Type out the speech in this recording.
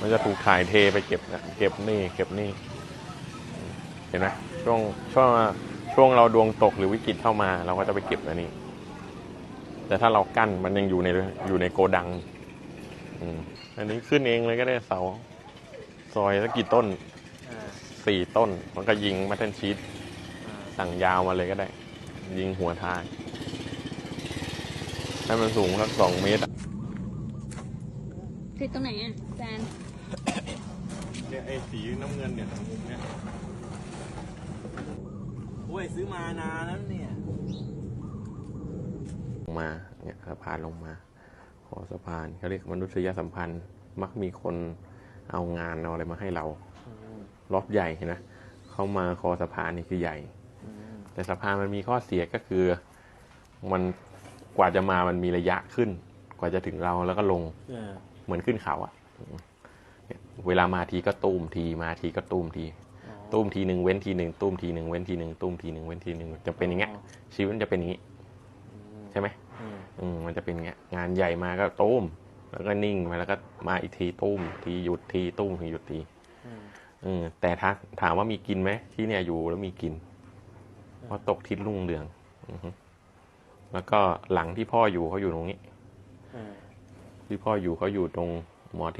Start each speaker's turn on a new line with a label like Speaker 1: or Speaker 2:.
Speaker 1: มันจะถูกถ่ายเทไปเก็บนะเก็บนี่เก็บนี่ เห็นไหมช่วงช่วงช่วงเราดวงตกหรือวิกฤตเข้ามาเราก็จะไปเก็บอันนี้ แต่ถ้าเรากั้นมันยังอยู่ในอยู่ในโกดังอันนี้ขึ้นเองเลยก็ได้เสา ซอยสักกี่ต้นสี่ต้น มันก็ยิงมาเทนชีตสั่งยาวมาเลยก็ได้ ยิงหัวท้ายให้มันสูงสักสองเมตร
Speaker 2: ติดตรงไหนอะแจน
Speaker 1: เนี่ยไอ้สีน้ำเงินเนี่ยมุมเนี่ย
Speaker 3: โอ้ยซื้อมานานแล้วเนี่ย
Speaker 1: ลงมาเนี่ยสะพานลงมา ขอสะพานเขาเรียกมนุษยสัมพันธ์ มักมีคนเอางานเอาอะไรมาให้เราล็อบใหญ่เห็นไหมเข้ามาคอสะพานนี่คือใหญ่ แต่สะพานมันมีข้อเสียก็คือ มันกว่าจะมามันมีระยะขึ้น กว่าจะถึงเราแล้วก็ลง
Speaker 3: อ่า
Speaker 1: เหมือนขึ้นเขาอะ เนี่ยเวลามาทีก็ตุ้มทีมาทีก็ตุ้มที
Speaker 3: อ๋อ
Speaker 1: ตุ้มทีหนึ่งเว้นทีหนึ่งตุ้มทีหนึ่งเว้นทีหนึ่งตุ้มทีหนึ่งเว้นทีหนึ่งจะเป็นอย่างเงี้ย ชีวิตมันจะเป็นอย่างงี้ ใช่ไหม
Speaker 3: อืม
Speaker 1: อืมมันจะเป็นอย่างเงี้ย งานใหญ่มาก็ตุ้มแล้วก็นิ่งมาแล้วก็มาอีกทีตุ้มทีหยุดทีตุ้มทีหยุดที
Speaker 3: อืม
Speaker 1: อืมแต่ถ้าถามว่ามีกินไหมที่เนี่ยอยู่แล้วมีกินเพราะตกทิศรุ่งเรืองอือฮึแล้วก็หลังที่พ่ออยู่เขาอยู่ตรงนี้
Speaker 3: อ่า
Speaker 1: ที่พ่ออยู่เขาอยู่ตรงหมอเทพ